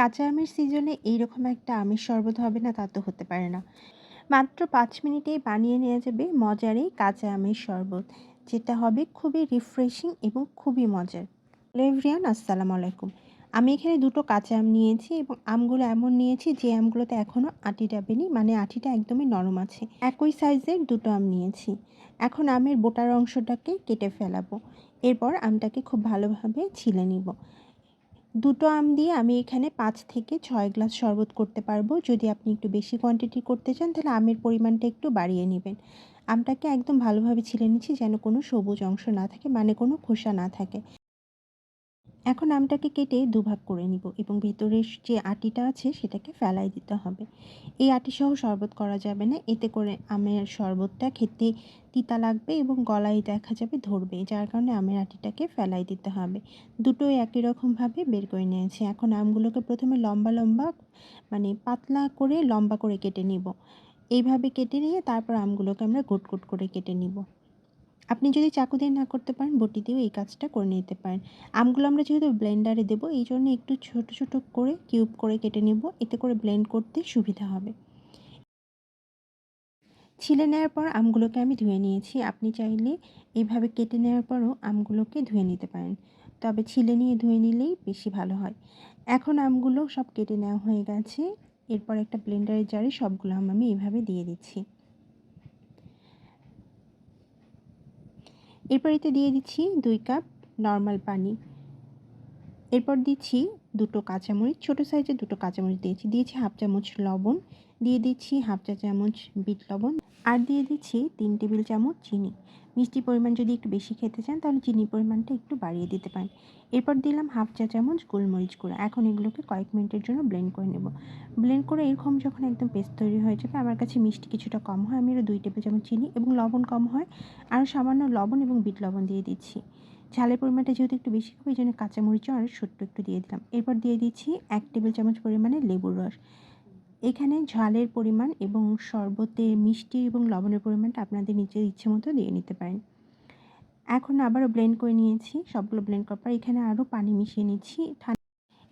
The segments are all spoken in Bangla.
কাঁচা আমের সিজনে এইরকম একটা আমের শরবত হবে না, তা তো হতে পারে না। মাত্র পাঁচ মিনিটেই বানিয়ে নেওয়া যাবে মজার এই কাঁচা আমের শরবত, যেটা হবে খুবই রিফ্রেশিং এবং খুবই মজার। হ্যালো এভরিয়ান আসসালামু আলাইকুম। আমি এখানে দুটো কাঁচা আম নিয়েছি এবং আমগুলো এমন নিয়েছি যে আমগুলোতে এখনও আটি ডাবেনি মানে আটিটা একদমই নরম আছে। একই সাইজের দুটো আম নিয়েছি। এখন আমের বোটার অংশটাকে কেটে ফেলাবো। এরপর আমটাকে খুব ভালোভাবে ছিলে নিব। দুটো আম দিয়ে আমি এখানে পাঁচ থেকে ছয় গ্লাস শরবত করতে পারব। যদি আপনি একটু বেশি কোয়ান্টিটি করতে চান, তাহলে আমের পরিমাণটা একটু বাড়িয়ে নেবেন। আমটাকে একদম ভালোভাবে ছিলে নিচ্ছি যেন কোনো সবুজ অংশ না থাকে মানে কোনো খোসা না থাকে। এখন আমটাকে কেটে দুভাগ করে নিব এবং ভেতরের যে আটিটা আছে সেটাকে ফেলাই দিতে হবে। এই আটি সহ শরবত করা যাবে না। এতে করে আমের শরবতটা খেতে তিতা লাগবে এবং গলায় দেখা যাবে ধরবে, যার কারণে আমের আটিটাকে ফেলাই দিতে হবে। দুটোই একই রকমভাবে বের করে নিয়েছি। এখন আমগুলোকে প্রথমে লম্বা লম্বা মানে পাতলা করে লম্বা করে কেটে নিব। এইভাবে কেটে নিয়ে তারপর আমগুলোকে আমরা গুট গুট করে কেটে নিব। আপনি যদি চাকু দিয়ে না করতে পারেন, বটি দিয়েও এই কাজটা করে নিতে পারেন। আমগুলো আমরা যেহেতু ব্লেন্ডারে দেবো, এই জন্য একটু ছোট ছোট করে কিউব করে কেটে নেব। এতে করে ব্লেন্ড করতে সুবিধা হবে। ছিলে নেওয়ার পর আমগুলোকে আমি ধুয়ে নিয়েছি। আপনি চাইলে এইভাবে কেটে নেওয়ার পরও আমগুলোকে ধুয়ে নিতে পারেন। তবে ছিলে নিয়ে ধুয়ে নিলেই বেশি ভালো হয়। এখন আমগুলো সব কেটে নেওয়া হয়ে গেছে। এরপর একটা ব্লেন্ডারের জারে সবগুলো আম, আমি এইভাবে দিয়ে দিচ্ছি। এরপর এতে দিয়ে দিচ্ছি দুই কাপ নর্মাল পানি। এরপর দিচ্ছি দুটো কাঁচামরিচ, ছোটো সাইজের দুটো কাঁচামরিচ দিয়েছি। দিয়েছি হাফ চামচ লবণ, দিয়ে দিচ্ছি হাফ চা চামচ বিট লবণ আর দিয়ে দিচ্ছি তিন টেবিল চামচ চিনি। মিষ্টি পরিমাণ যদি একটু বেশি খেতে চান, তাহলে চিনির পরিমাণটা একটু বাড়িয়ে দিতে পারেন। এরপর দিলাম হাফ চা চামচ গোলমরিচ গুঁড়ো। এখন এগুলোকে কয়েক মিনিটের জন্য ব্লেন্ড করে নেব। ব্লেন্ড করে এরকম যখন একদম পেস্ট তৈরি হয়ে যাবে, আমার কাছে মিষ্টি কিছুটা কম হয়, আমি আরও দুই টেবিল চামচ চিনি এবং লবণ কম হয় আরও সামান্য লবণ এবং বিট লবণ দিয়ে দিচ্ছি। ঝালের পরিমাণটা যেহেতু একটু বেশি হবে, এই জন্য কাঁচামরিচও আর ছোট্ট একটু দিয়ে দিলাম। এরপর দিয়ে দিচ্ছি এক টেবিল চামচ পরিমাণে লেবুর রস। এখানে ঝালের পরিমাণ এবং শরবতের মিষ্টি এবং লবণের পরিমাণটা আপনাদের নিজের ইচ্ছে মতো দিয়ে নিতে পারেন। এখন আবারও ব্লেন্ড করে নিয়েছি, সবগুলো ব্লেন্ড করার পর এখানে আরও পানি মিশিয়ে নিচ্ছি।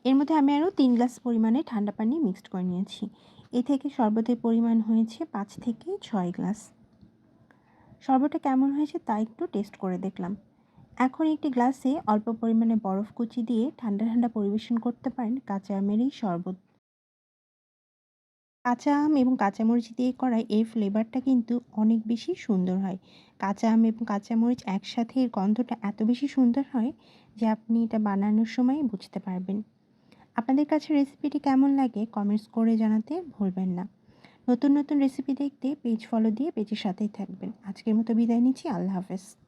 এর মধ্যে আমি আরও তিন গ্লাস পরিমাণে ঠান্ডা পানি মিক্সড করে নিয়েছি। এ থেকে শরবতের পরিমাণ হয়েছে পাঁচ থেকে ছয় গ্লাস শরবতটা কেমন হয়েছে তা একটু টেস্ট করে দেখলাম। এখন একটি গ্লাসে অল্প পরিমাণে বরফ কুচি দিয়ে ঠান্ডা ঠান্ডা পরিবেশন করতে পারেন কাঁচা আমের এই শরবত। কাঁচা আম এবং কাঁচামরিচ দিয়ে করা এর ফ্লেভারটা কিন্তু অনেক বেশি সুন্দর হয়। কাঁচা আম এবং কাঁচামরিচ একসাথে এর গন্ধটা এত বেশি সুন্দর হয় যে আপনি এটা বানানোর সময় বুঝতে পারবেন। আপনাদের কাছে রেসিপিটি কেমন লাগে কমেন্টস করে জানাতে ভুলবেন না। নতুন নতুন রেসিপি দেখতে পেজ ফলো দিয়ে পেজের সাথেই থাকবেন। আজকের মতো বিদায় নিচ্ছি। আল্লাহ হাফেজ।